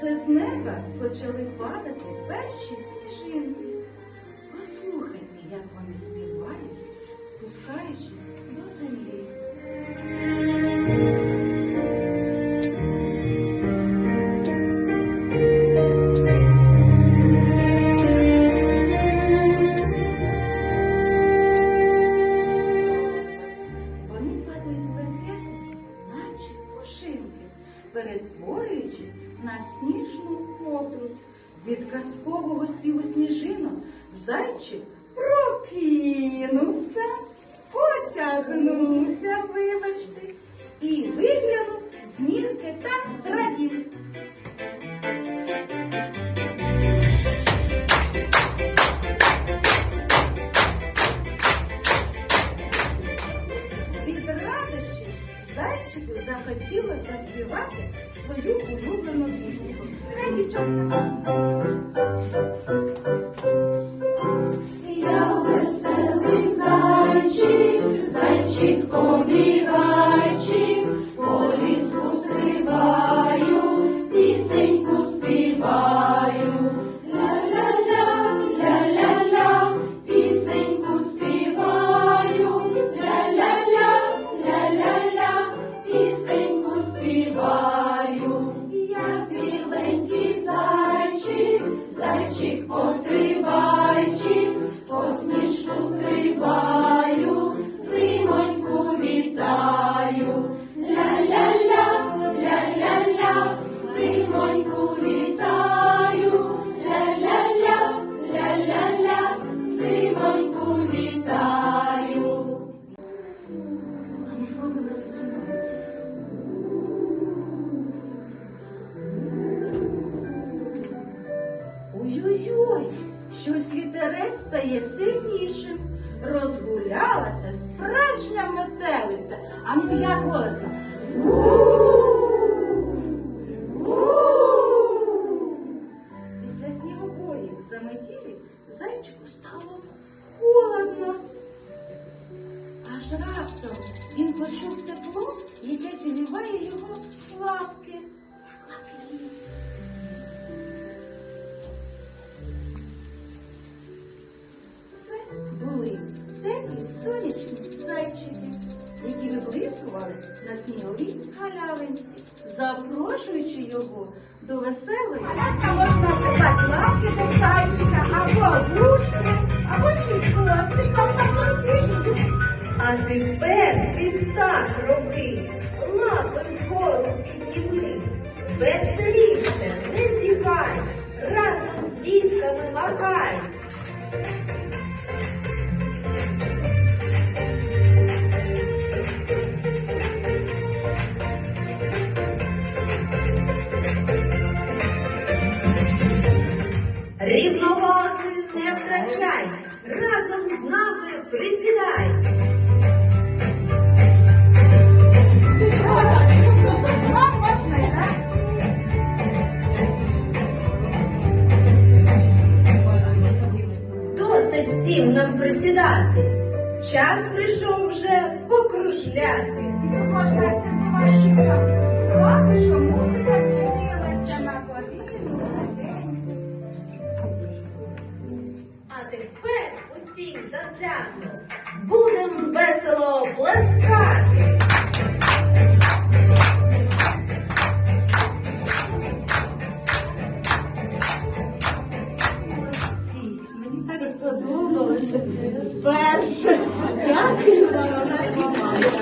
Це з неба почали падати перші сніжинки. Послухайте, як вони співають, спускаючись до землі. Від казкового співу сніжинок зайчик прокинувся, потягнувся, вибачте, і виглянув з нірки та зрадів. Від радощів зайчику захотілося заспівати свою улюблену пісеньку. Хай дівчатка. Стає сильнішим. Розгулялася справжня метелиця. А ну як голосно. Після снігопої заметілі зайчику стало холодно. Аж раптом він почув тепло, яке зігріває його. Лапки. На сніговій галявинці, запрошуючи його до веселої. Галявка можна сказати лапки до зайчика, або вушки, або ще хвостик, або. А тепер він так роби, присідай. Досить всім нам присідати. Час прийшов вже покружляти. І тут можна акцентувати увагу, що сподобалося. Перше. Дякую вам, мама.